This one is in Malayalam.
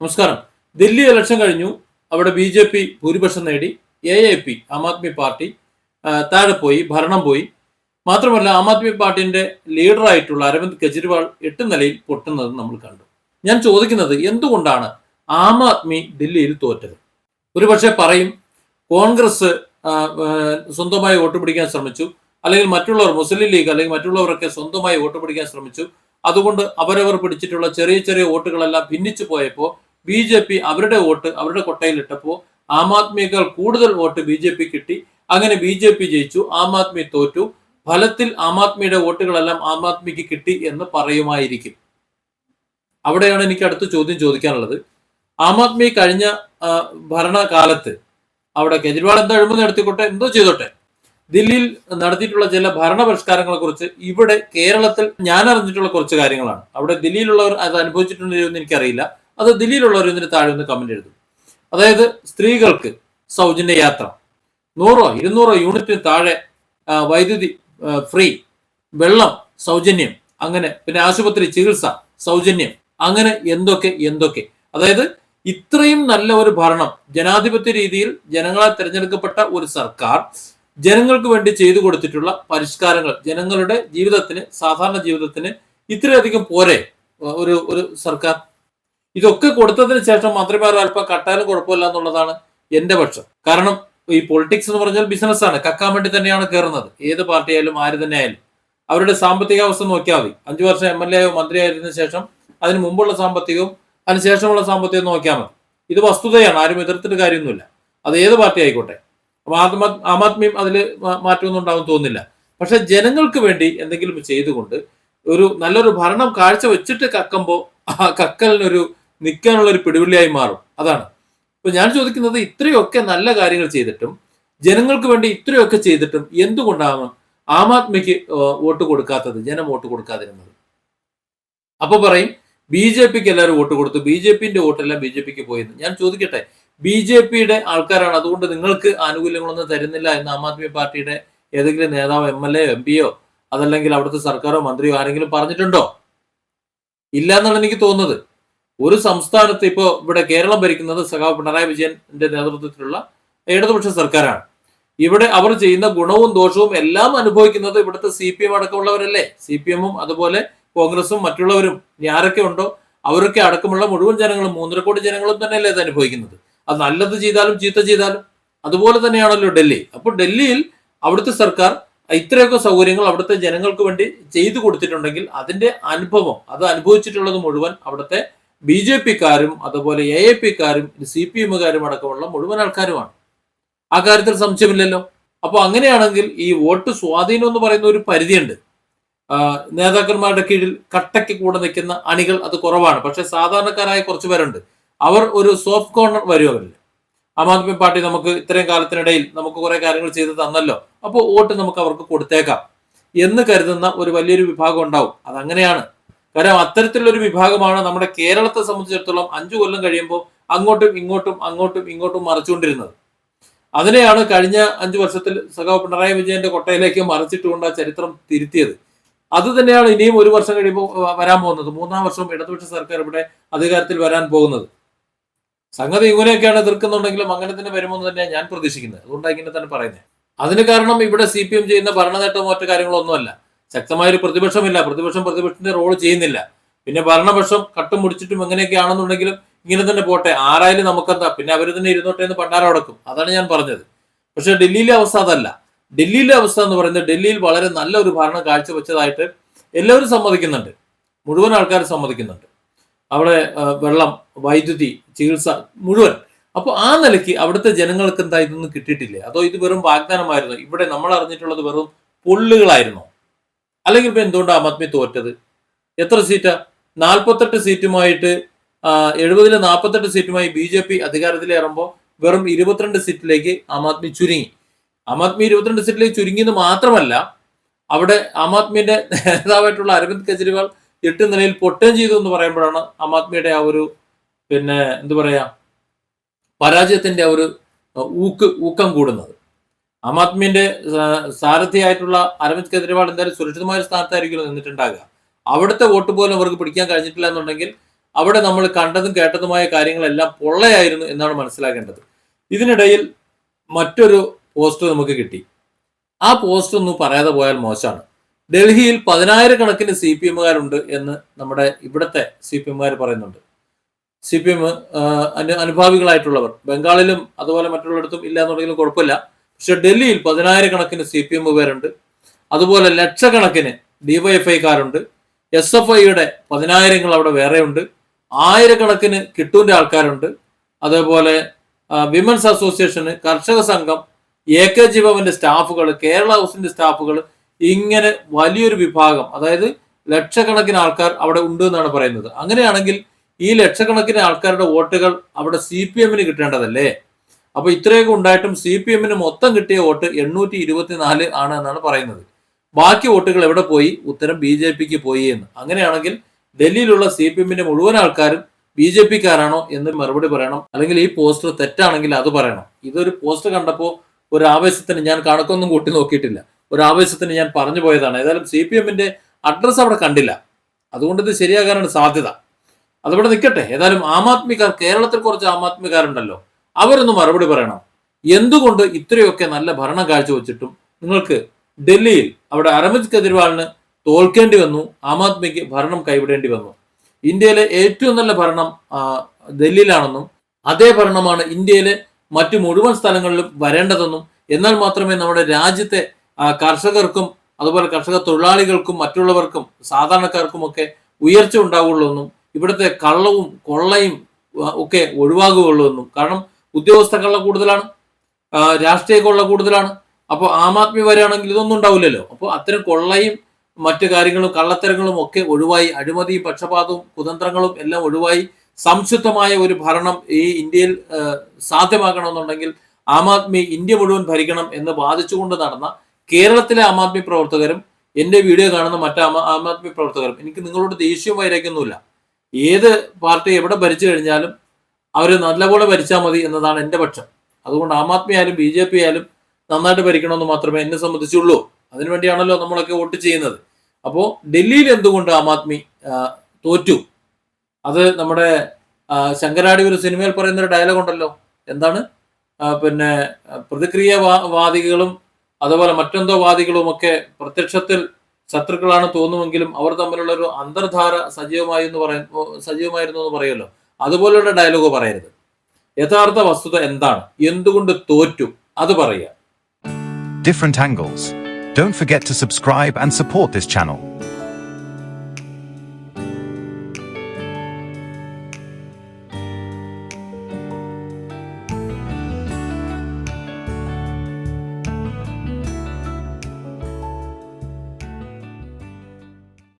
നമസ്കാരം. ദില്ലി ഇലക്ഷൻ കഴിഞ്ഞു. അവിടെ ബി ജെ പി ഭൂരിപക്ഷം നേടി. A A P Aam Aadmi party താഴെ പോയി ഭരണം പോയി. മാത്രമല്ല ആം ആദ്മി പാർട്ടിന്റെ ലീഡറായിട്ടുള്ള അരവിന്ദ് കെജ്രിവാൾ എട്ട് നിലയിൽ പൊട്ടുന്നത് നമ്മൾ കണ്ടു. ഞാൻ ചോദിക്കുന്നത് എന്തുകൊണ്ടാണ് ആം ആദ്മി ദില്ലിയിൽ തോറ്റത്? ഒരുപക്ഷെ പറയും കോൺഗ്രസ് സ്വന്തമായി വോട്ട് പിടിക്കാൻ ശ്രമിച്ചു. അല്ലെങ്കിൽ മറ്റുള്ളവർ മുസ്ലിം ലീഗ് അല്ലെങ്കിൽ മറ്റുള്ളവരൊക്കെ സ്വന്തമായി വോട്ട് പിടിക്കാൻ ശ്രമിച്ചു. അതുകൊണ്ട് അവരവർ പിടിച്ചിട്ടുള്ള ചെറിയ ചെറിയ വോട്ടുകളെല്ലാം ഭിന്നിച്ചു പോയപ്പോൾ ബി ജെ പി അവരുടെ വോട്ട് അവരുടെ കൊട്ടയിൽ ഇട്ടപ്പോൾ ആം ആദ്മിയേക്കാൾ കൂടുതൽ വോട്ട് ബി ജെ പി കിട്ടി. അങ്ങനെ ബി ജെ പി ജയിച്ചു ആം ആദ്മി തോറ്റു. ഫലത്തിൽ ആം ആദ്മിയുടെ വോട്ടുകളെല്ലാം ആം ആദ്മിക്ക് കിട്ടി എന്ന് പറയുമായിരിക്കും. അവിടെയാണ് എനിക്ക് അടുത്ത ചോദ്യം ചോദിക്കാനുള്ളത്. ആം ആദ്മി കഴിഞ്ഞ ഭരണകാലത്ത് അവിടെ കെജ്രിവാൾ എന്താ അഴിമതി നടത്തിക്കോട്ടെ എന്തോ ചെയ്തോട്ടെ. ദില്ലിയിൽ നടത്തിയിട്ടുള്ള ചില ഭരണപരിഷ്കാരങ്ങളെ കുറിച്ച് ഇവിടെ കേരളത്തിൽ ഞാൻ അറിഞ്ഞിട്ടുള്ള കുറച്ച് കാര്യങ്ങളാണ്. അവിടെ ദില്ലിയിലുള്ളവർ അത് അനുഭവിച്ചിട്ടുണ്ടോ എന്ന് എനിക്കറിയില്ല. അത് ദില്ലിയിലുള്ളവർ ഇതിന് താഴെ ഒന്ന് കമന്റ് എഴുതും. അതായത് സ്ത്രീകൾക്ക് സൗജന്യ യാത്ര. നൂറോ ഇരുന്നൂറോ യൂണിറ്റിന് താഴെ വൈദ്യുതി ഫ്രീ വെള്ളം സൗജന്യം അങ്ങനെ പിന്നെ ആശുപത്രി ചികിത്സ സൗജന്യം അങ്ങനെ എന്തൊക്കെ എന്തൊക്കെ. അതായത് ഇത്രയും നല്ല ഒരു ഭരണം ജനാധിപത്യ രീതിയിൽ ജനങ്ങളാൽ തിരഞ്ഞെടുക്കപ്പെട്ട ഒരു സർക്കാർ ജനങ്ങൾക്ക് വേണ്ടി ചെയ്തു കൊടുത്തിട്ടുള്ള പരിഷ്കാരങ്ങൾ ജനങ്ങളുടെ ജീവിതത്തിന് സാധാരണ ജീവിതത്തിന് ഇത്രയധികം പോരെ ഒരു ഒരു സർക്കാർ. ഇതൊക്കെ കൊടുത്തതിന് ശേഷം മന്ത്രിമാർ അല്പം കട്ടാലും കുഴപ്പമില്ല എന്നുള്ളതാണ് എന്റെ പക്ഷം. കാരണം ഈ പൊളിറ്റിക്സ് എന്ന് പറഞ്ഞാൽ ബിസിനസ്സാണ് കക്കാൻ വേണ്ടി തന്നെയാണ് കയറുന്നത് ഏത് പാർട്ടി ആയാലും ആര് തന്നെ ആയാലും. അവരുടെ സാമ്പത്തിക അവസ്ഥ നോക്കിയാൽ മതി. അഞ്ചു വർഷം എം എൽ എ മന്ത്രിയായിരുന്ന ശേഷം അതിന് മുമ്പുള്ള സാമ്പത്തികവും അതിനുശേഷമുള്ള സാമ്പത്തികം നോക്കിയാൽ മതി. ഇത് വസ്തുതയാണ്. ആരും എതിർത്തിട്ട് കാര്യമൊന്നുമില്ല. അത് ഏത് പാർട്ടി ആയിക്കോട്ടെ. ആം ആദ്മിയും അതിൽ മാറ്റമൊന്നും ഉണ്ടാവും തോന്നുന്നില്ല. പക്ഷെ ജനങ്ങൾക്ക് വേണ്ടി എന്തെങ്കിലും ചെയ്തുകൊണ്ട് ഒരു നല്ലൊരു ഭരണം കാഴ്ച വെച്ചിട്ട് കക്കുമ്പോൾ ആ കക്കലിനൊരു നിൽക്കാനുള്ള ഒരു പിടിവിളിയായി മാറും. അതാണ്. ഇപ്പൊ ഞാൻ ചോദിക്കുന്നത് ഇത്രയൊക്കെ നല്ല കാര്യങ്ങൾ ചെയ്തിട്ടും ജനങ്ങൾക്ക് വേണ്ടി ഇത്രയൊക്കെ ചെയ്തിട്ടും എന്തുകൊണ്ടാണ് ആം ആദ്മിക്ക് വോട്ട് കൊടുക്കാത്തത് ജനം വോട്ട് കൊടുക്കാതിരുന്നത്? അപ്പൊ പറയും ബി ജെ പിക്ക് എല്ലാവരും വോട്ട് കൊടുത്തു ബി ജെ പിന്റെ വോട്ടെല്ലാം ബി ജെ പിക്ക് പോയെന്ന്. ഞാൻ ചോദിക്കട്ടെ ബി ജെ പിയുടെ ആൾക്കാരാണ് അതുകൊണ്ട് നിങ്ങൾക്ക് ആനുകൂല്യങ്ങളൊന്നും തരുന്നില്ല എന്ന് ആം ആദ്മി പാർട്ടിയുടെ ഏതെങ്കിലും നേതാവ് എം എൽ എ എം പിയോ അതല്ലെങ്കിൽ അവിടുത്തെ സർക്കാരോ മന്ത്രിയോ ആരെങ്കിലും പറഞ്ഞിട്ടുണ്ടോ? ഇല്ല എന്നാണ് എനിക്ക് തോന്നുന്നത്. ഒരു സംസ്ഥാനത്ത് ഇപ്പോ ഇവിടെ കേരളം ഭരിക്കുന്നത് സഖാവ് പിണറായി വിജയന്റെ നേതൃത്വത്തിലുള്ള ഇടതുപക്ഷ സർക്കാരാണ്. ഇവിടെ അവർ ചെയ്യുന്ന ഗുണവും ദോഷവും എല്ലാം അനുഭവിക്കുന്നത് ഇവിടുത്തെ സി പി എം അടക്കമുള്ളവരല്ലേ? സി പി എമ്മും അതുപോലെ കോൺഗ്രസും മറ്റുള്ളവരും ഇനി ആരൊക്കെ ഉണ്ടോ? അവരൊക്കെ അടക്കമുള്ള മുഴുവൻ ജനങ്ങളും മൂന്നര കോടി ജനങ്ങളും തന്നെയല്ലേ ഇത് അനുഭവിക്കുന്നത്. അത് നല്ലത് ചെയ്താലും ചീത്ത ചെയ്താലും അതുപോലെ തന്നെയാണല്ലോ ഡൽഹി. അപ്പോൾ ഡൽഹിയിൽ അവിടുത്തെ സർക്കാർ ഇത്രയൊക്കെ സൗകര്യങ്ങൾ അവിടുത്തെ ജനങ്ങൾക്ക് വേണ്ടി ചെയ്തു കൊടുത്തിട്ടുണ്ടെങ്കിൽ അതിന്റെ അനുഭവം അത് അനുഭവിച്ചിട്ടുള്ളത് മുഴുവൻ അവിടുത്തെ ബി ജെ പിക്കാരും അതുപോലെ എ എ പിക്കാരും സി പി എമ്മുകാരും അടക്കമുള്ള മുഴുവൻ ആൾക്കാരുമാണ്. ആ കാര്യത്തിൽ സംശയമില്ലല്ലോ. അപ്പോൾ അങ്ങനെയാണെങ്കിൽ ഈ വോട്ട് സ്വാധീനം എന്ന് പറയുന്ന ഒരു പരിധിയുണ്ട്. നേതാക്കന്മാരുടെ കീഴിൽ കട്ടയ്ക്ക് കൂടെ നിൽക്കുന്ന അണികൾ അത് കുറവാണ്. പക്ഷെ സാധാരണക്കാരായ കുറച്ച് പേരുണ്ട്. അവർ ഒരു സോഫ്റ്റ് കോർണർ വരും അവരിൽ. ആം ആദ്മി പാർട്ടി നമുക്ക് ഇത്രയും കാലത്തിനിടയിൽ നമുക്ക് കുറെ കാര്യങ്ങൾ ചെയ്ത് തന്നല്ലോ. അപ്പോൾ വോട്ട് നമുക്ക് അവർക്ക് കൊടുത്തേക്കാം എന്ന് കരുതുന്ന ഒരു വലിയൊരു വിഭാഗം ഉണ്ടാവും. അതങ്ങനെയാണ്. കാരണം അത്തരത്തിലുള്ളൊരു വിഭാഗമാണ് നമ്മുടെ കേരളത്തെ സംബന്ധിച്ചിടത്തോളം അഞ്ചു കൊല്ലം കഴിയുമ്പോൾ അങ്ങോട്ടും ഇങ്ങോട്ടും അങ്ങോട്ടും ഇങ്ങോട്ടും മറിച്ചുകൊണ്ടിരുന്നത്. അതിനെയാണ് കഴിഞ്ഞ അഞ്ചു വർഷത്തിൽ സഖാവ് പിണറായി വിജയന്റെ കൊട്ടയിലേക്ക് മറിച്ചിട്ടുകൊണ്ട് ആ ചരിത്രം തിരുത്തിയത്. അത് തന്നെയാണ് ഇനിയും ഒരു വർഷം കഴിയുമ്പോൾ വരാൻ പോകുന്നത്. മൂന്നാം വർഷം ഇടതുപക്ഷ സർക്കാർ ഇവിടെ അധികാരത്തിൽ വരാൻ പോകുന്നത്. സംഗതി ഇങ്ങനെയൊക്കെയാണ് എതിർക്കുന്നുണ്ടെങ്കിലും അങ്ങനെ തന്നെ വരുമെന്ന് തന്നെയാണ് ഞാൻ പ്രതീക്ഷിക്കുന്നത്. അതുകൊണ്ടാണ് ഇങ്ങനെ തന്നെ പറയുന്നത്. അതിന് കാരണം ഇവിടെ സി പി എം ചെയ്യുന്ന ഭരണനേട്ടം മറ്റു കാര്യങ്ങളൊന്നുമല്ല. ശക്തമായൊരു പ്രതിപക്ഷമില്ല. പ്രതിപക്ഷം പ്രതിപക്ഷത്തിന്റെ റോൾ ചെയ്യുന്നില്ല. പിന്നെ ഭരണപക്ഷം കട്ടും മുടിച്ചിട്ടും എങ്ങനെയൊക്കെയാണെന്നുണ്ടെങ്കിലും ഇങ്ങനെ തന്നെ പോട്ടെ. ആരായാലും നമുക്കെന്താ? പിന്നെ അവർ തന്നെ ഇരുന്നോട്ടെ എന്ന് പണ്ടാരം അടക്കും അതാണ് ഞാൻ പറഞ്ഞത്. പക്ഷെ ഡൽഹിയിലെ അവസ്ഥ അതല്ല. ഡൽഹിയിലെ അവസ്ഥ എന്ന് പറയുന്നത് ഡൽഹിയിൽ വളരെ നല്ല ഒരു ഭരണം കാഴ്ചവെച്ചതായിട്ട് എല്ലാവരും സമ്മതിക്കുന്നുണ്ട്. മുഴുവൻ ആൾക്കാർ സമ്മതിക്കുന്നുണ്ട്. അവിടെ വെള്ളം വൈദ്യുതി ചികിത്സ മുഴുവൻ അപ്പോൾ ആ നിലയ്ക്ക് അവിടുത്തെ ജനങ്ങൾക്ക് എന്താ ഇതൊന്നും കിട്ടിയിട്ടില്ലേ? അതോ ഇത് വെറും വാഗ്ദാനമായിരുന്നു? ഇവിടെ നമ്മൾ അറിഞ്ഞിട്ടുള്ളത് വെറും പുള്ളുകളായിരുന്നോ? അല്ലെങ്കിൽ ഇപ്പൊ എന്തുകൊണ്ടാണ് ആം ആദ്മി തോറ്റത്? എത്ര സീറ്റാ? നാൽപ്പത്തെട്ട് സീറ്റുമായിട്ട് എഴുപതിലെ നാൽപ്പത്തെട്ട് സീറ്റുമായി ബി ജെ പി അധികാരത്തിലേറുമ്പോൾ വെറും ഇരുപത്തിരണ്ട് സീറ്റിലേക്ക് ആം ആദ്മി ചുരുങ്ങി. ആം ആദ്മി ഇരുപത്തിരണ്ട് സീറ്റിലേക്ക് ചുരുങ്ങിയത് മാത്രമല്ല അവിടെ ആം ആദ്മിയുടെ നേതാവായിട്ടുള്ള അരവിന്ദ് കെജ്രിവാൾ എട്ട് നിലയിൽ പൊട്ടുകയും ചെയ്തു എന്ന് പറയുമ്പോഴാണ് ആം ആദ്മിയുടെ ആ ഒരു പിന്നെ എന്തു പറയാ പരാജയത്തിന്റെ ഒരു ഊക്ക് ഊക്കം കൂടുന്നത്. ആം ആദ്മിന്റെ സാരഥിയായിട്ടുള്ള അരവിന്ദ് കെജ്രിവാൾ എന്തായാലും സുരക്ഷിതമായ സ്ഥാനത്തായിരിക്കും നിന്നിട്ടുണ്ടാകുക. അവിടുത്തെ വോട്ട് പോലും അവർക്ക് പിടിക്കാൻ കഴിഞ്ഞിട്ടില്ല എന്നുണ്ടെങ്കിൽ അവിടെ നമ്മൾ കണ്ടതും കേട്ടതുമായ കാര്യങ്ങളെല്ലാം പൊള്ളയായിരുന്നു എന്നാണ് മനസ്സിലാക്കേണ്ടത്. ഇതിനിടയിൽ മറ്റൊരു പോസ്റ്റ് നമുക്ക് കിട്ടി. ആ പോസ്റ്റ് ഒന്നും പറയാതെ പോയാൽ മോശമാണ്. ഡൽഹിയിൽ പതിനായിരക്കണക്കിന് സി പി എമ്മുകാരുണ്ട് എന്ന് നമ്മുടെ ഇവിടുത്തെ സി പി എമ്മുകാർ പറയുന്നുണ്ട്. സി പി എം അനുഭാവികളായിട്ടുള്ളവർ. ബംഗാളിലും അതുപോലെ മറ്റുള്ളിടത്തും ഇല്ല എന്നുണ്ടെങ്കിലും കുഴപ്പമില്ല. പക്ഷെ ഡൽഹിയിൽ പതിനായിരക്കണക്കിന് സി പി എം പേരുണ്ട് അതുപോലെ ലക്ഷക്കണക്കിന് ഡിവൈഎഫ്ഐക്കാരുണ്ട് എസ് എഫ് ഐയുടെ പതിനായിരങ്ങൾ അവിടെ വേറെയുണ്ട്. ആയിരക്കണക്കിന് കിട്ടൂന്റെ ആൾക്കാരുണ്ട്. അതേപോലെ വിമൻസ് അസോസിയേഷന് കർഷക സംഘം എ കെ ജി ഭവന്റെ സ്റ്റാഫുകൾ കേരള ഹൗസിന്റെ സ്റ്റാഫുകൾ ഇങ്ങനെ വലിയൊരു വിഭാഗം അതായത് ലക്ഷക്കണക്കിന് ആൾക്കാർ അവിടെ ഉണ്ട് എന്നാണ് പറയുന്നത്. അങ്ങനെയാണെങ്കിൽ ഈ ലക്ഷക്കണക്കിന് ആൾക്കാരുടെ വോട്ടുകൾ അവിടെ സി പി എമ്മിന് കിട്ടേണ്ടതല്ലേ? അപ്പൊ ഇത്രയൊക്കെ ഉണ്ടായിട്ടും സി പി എമ്മിന് മൊത്തം കിട്ടിയ വോട്ട് എണ്ണൂറ്റി ഇരുപത്തിനാല് ആണ് എന്നാണ് പറയുന്നത്. ബാക്കി വോട്ടുകൾ എവിടെ പോയി? ഉത്തരം ബി ജെ പിക്ക് പോയി എന്ന്. അങ്ങനെയാണെങ്കിൽ ഡൽഹിയിലുള്ള സി പി എമ്മിന്റെ മുഴുവൻ ആൾക്കാരും ബി ജെ പിക്കാരാണോ എന്ന് മറുപടി പറയണം. അല്ലെങ്കിൽ ഈ പോസ്റ്റർ തെറ്റാണെങ്കിൽ അത് പറയണം. ഇതൊരു പോസ്റ്റർ കണ്ടപ്പോൾ ഒരു ആവേശത്തിന് ഞാൻ കണക്കൊന്നും കൂട്ടി നോക്കിയിട്ടില്ല. ഒരു ആവേശത്തിന് ഞാൻ പറഞ്ഞു പോയതാണ്. ഏതായാലും സി പി എമ്മിന്റെ അഡ്രസ് അവിടെ കണ്ടില്ല. അതുകൊണ്ട് ഇത് ശരിയാകാനാണ് സാധ്യത. അതവിടെ നിൽക്കട്ടെ. ഏതായാലും ആം ആദ്മിക്കാർ കേരളത്തിൽ കുറച്ച് ആം ആദ്മിക്കാരുണ്ടല്ലോ അവരൊന്ന് മറുപടി പറയണം. എന്തുകൊണ്ട് ഇത്രയൊക്കെ നല്ല ഭരണം കാഴ്ചവെച്ചിട്ടും നിങ്ങൾക്ക് ഡൽഹിയിൽ അവിടെ അരവിന്ദ് കെജ്രിവാളിന് തോൽക്കേണ്ടി വന്നു ആം ആദ്മിക്ക് ഭരണം കൈവിടേണ്ടി വന്നു. ഇന്ത്യയിലെ ഏറ്റവും നല്ല ഭരണം ഡൽഹിയിലാണെന്നും അതേ ഭരണമാണ് ഇന്ത്യയിലെ മറ്റു മുഴുവൻ സ്ഥലങ്ങളിലും വരേണ്ടതെന്നും എന്നാൽ മാത്രമേ നമ്മുടെ രാജ്യത്തെ കർഷകർക്കും അതുപോലെ കർഷക തൊഴിലാളികൾക്കും മറ്റുള്ളവർക്കും സാധാരണക്കാർക്കും ഒക്കെ ഉയർച്ച ഉണ്ടാവുള്ളൂ എന്നും ഇവിടുത്തെ കള്ളവും കൊള്ളയും ഒക്കെ ഒഴിവാകുകയുള്ളൂ. എന്നും കാരണം ഉദ്യോഗസ്ഥ കള്ള കൂടുതലാണ് രാഷ്ട്രീയ കൊള്ള കൂടുതലാണ്. അപ്പോൾ ആം ആദ്മി വരാണെങ്കിൽ ഇതൊന്നും ഉണ്ടാവില്ലല്ലോ. അപ്പോൾ അത്തരം കൊള്ളയും മറ്റു കാര്യങ്ങളും കള്ളത്തരങ്ങളും ഒക്കെ ഒഴിവായി അഴിമതിയും പക്ഷപാതവും കുതന്ത്രങ്ങളും എല്ലാം ഒഴിവായി സംശുദ്ധമായ ഒരു ഭരണം ഈ ഇന്ത്യയിൽ സാധ്യമാക്കണമെന്നുണ്ടെങ്കിൽ ആം ആദ്മി ഇന്ത്യ മുഴുവൻ ഭരിക്കണം എന്ന് വാദിച്ചുകൊണ്ട് നടന്ന കേരളത്തിലെ ആം ആദ്മി പ്രവർത്തകരും എന്റെ വീഡിയോ കാണുന്ന മറ്റ് ആം ആദ്മി പ്രവർത്തകരും. എനിക്ക് നിങ്ങളോട് ദേഷ്യവും വൈരാഗ്യമൊന്നുമില്ല. ഏത് പാർട്ടി എവിടെ ഭരിച്ചു കഴിഞ്ഞാലും അവർ നല്ലപോലെ ഭരിച്ചാൽ മതി എന്നതാണ് എന്റെ പക്ഷം. അതുകൊണ്ട് ആം ആദ്മി ആയാലും ബി ജെ പി ആയാലും നന്നായിട്ട് ഭരിക്കണമെന്ന് മാത്രമേ എന്നെ സംബന്ധിച്ചുള്ളൂ. അതിനുവേണ്ടിയാണല്ലോ നമ്മളൊക്കെ വോട്ട് ചെയ്യുന്നത്. അപ്പോൾ ഡൽഹിയിൽ എന്തുകൊണ്ട് ആം ആദ്മി തോറ്റു? അത് നമ്മുടെ ശങ്കരാടി ഒരു സിനിമയിൽ പറയുന്ന ഒരു ഡയലോഗ് ഉണ്ടല്ലോ. എന്താണ്? പിന്നെ പ്രതിക്രിയ വാദികളും അതുപോലെ മറ്റെന്തോ വാദികളുമൊക്കെ പ്രത്യക്ഷത്തിൽ ശത്രുക്കളാണ് തോന്നുമെങ്കിലും അവർ തമ്മിലുള്ള ഒരു അന്തർധാര സജീവമായി എന്ന് പറയ സജീവമായിരുന്നു എന്ന് പറയുമല്ലോ. അതുപോലെയുള്ള ഡയലോഗ് പറയരുത്. യഥാർത്ഥ വസ്തുത എന്താണ്? എന്തുകൊണ്ട് തോറ്റു? അത് പറയുക. Different angles don't forget to subscribe and support this channel.